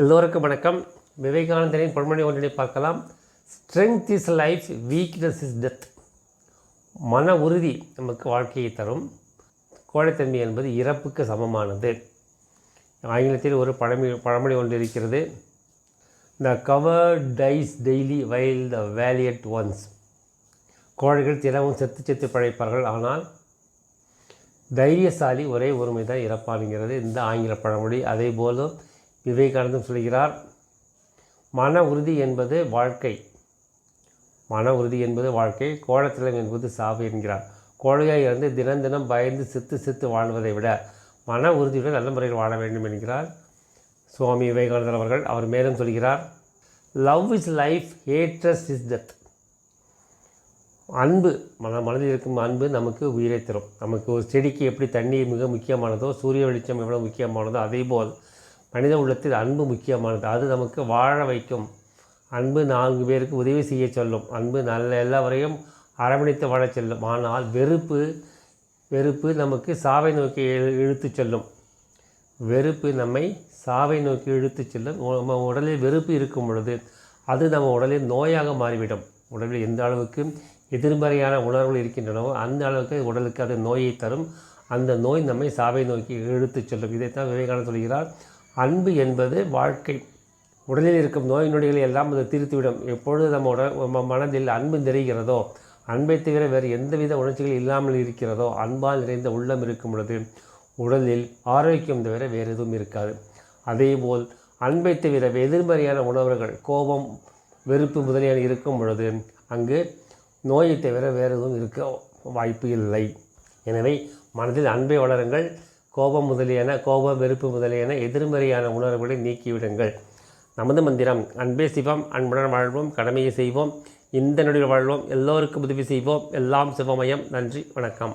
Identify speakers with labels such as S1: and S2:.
S1: எல்லோருக்கும் வணக்கம். விவேகானந்தரின் பொன்மொழி ஒன்றினை பார்க்கலாம். Strength is life weakness is death மன உறுதி நமக்கு வாழ்க்கையை தரும். கோழைத்தன்மை என்பது இறப்புக்கு சமமானது. ஆங்கிலத்தில் ஒரு பழமொழி பழமொழி ஒன்று இருக்கிறது. The coward dies daily while the valiant once கோழைகள் தினமும் செத்து செத்து பழைப்பார்கள். ஆனால் தைரியசாலி ஒரே ஒருமை தான் இறப்பானுங்கிறது இந்த ஆங்கில பழமொழி. அதே போலும் விவேகானந்தம் சொல்கிறார் மன உறுதி என்பது வாழ்க்கை. மன உறுதி என்பது வாழ்க்கை. கோழத்திலம் என்பது சாவு என்கிறார். கோழையாக இருந்து தினம் தினம் பயந்து சித்து சித்து வாழ்வதை விட மன உறுதியுடன் நல்ல முறையில் வாழ வேண்டும் என்கிறார். சுவாமி விவேகானந்தர் அவர்கள் அவர் மேலும் சொல்கிறார் love is life hatred is death அன்பு மன மனதில் இருக்கும் அன்பு நமக்கு உயிரை தரும். நமக்கு ஒரு செடிக்கு எப்படி தண்ணீர் மிக முக்கியமானதோ சூரிய வெளிச்சம் எவ்வளோ முக்கியமானதோ அதே போல் மனித உள்ளத்தில் அன்பு முக்கியமானது. அது நமக்கு வாழ வைக்கும். அன்பு நான்கு பேருக்கு உதவி செய்ய சொல்லும். அன்பு நல்ல எல்லாவரையும் அரவணைத்து வாழச் செல்லும். ஆனால் வெறுப்பு வெறுப்பு நமக்கு சாவை நோக்கி இழு- இழுத்துச் செல்லும். வெறுப்பு நம்மை சாவை நோக்கி இழுத்துச் செல்லும். நம்ம உடலில் வெறுப்பு இருக்கும் பொழுது அது நம்ம உடலில் நோயாக மாறிவிடும். உடலில் எந்த அளவுக்கு எதிர்மறையான உணர்வுகள் இருக்கின்றனவோ அந்த அளவுக்கு உடலுக்கு அது நோயை தரும். அந்த நோய் நம்மை சாவை நோக்கி இழுத்துச் செல்லும். இதைத்தான் விவேகானந்தர் சொல்கிறார். அன்பு என்பது வாழ்க்கை. உடலில் இருக்கும் நோய் நொடிகளை எல்லாம் அது தீர்த்துவிடும். எப்பொழுது நம்ம உட நம்ம மனதில் அன்பு நிறைகிறதோ அன்பை தவிர வேறு எந்தவித உணர்ச்சிகள் இல்லாமல் இருக்கிறதோ அன்பால் நிறைந்த உள்ளம் இருக்கும் பொழுது உடலில் ஆரோக்கியம் தவிர வேறு எதுவும் இருக்காது. அதேபோல் அன்பை தவிர எதிர்மறையான உணர்வுகள் கோபம் வெறுப்பு முதலியான இருக்கும் பொழுது அங்கு நோயை தவிர வேறு எதுவும் இருக்க வாய்ப்பு இல்லை. எனவே மனதில் அன்பை வளருங்கள். கோபம் முதலியன கோபம் வெறுப்பு முதலியன எதிர்மறையான உணர்வுகளை நீக்கிவிடுங்கள். நமது மந்திரம் அன்பே சிவம் அன்புடன் வாழ்வோம் கடமையை செய்வோம் இந்த நொடியில் வாழ்வோம் எல்லோருக்கும் உதவி செய்வோம் எல்லாம் சிவமயம். நன்றி வணக்கம்.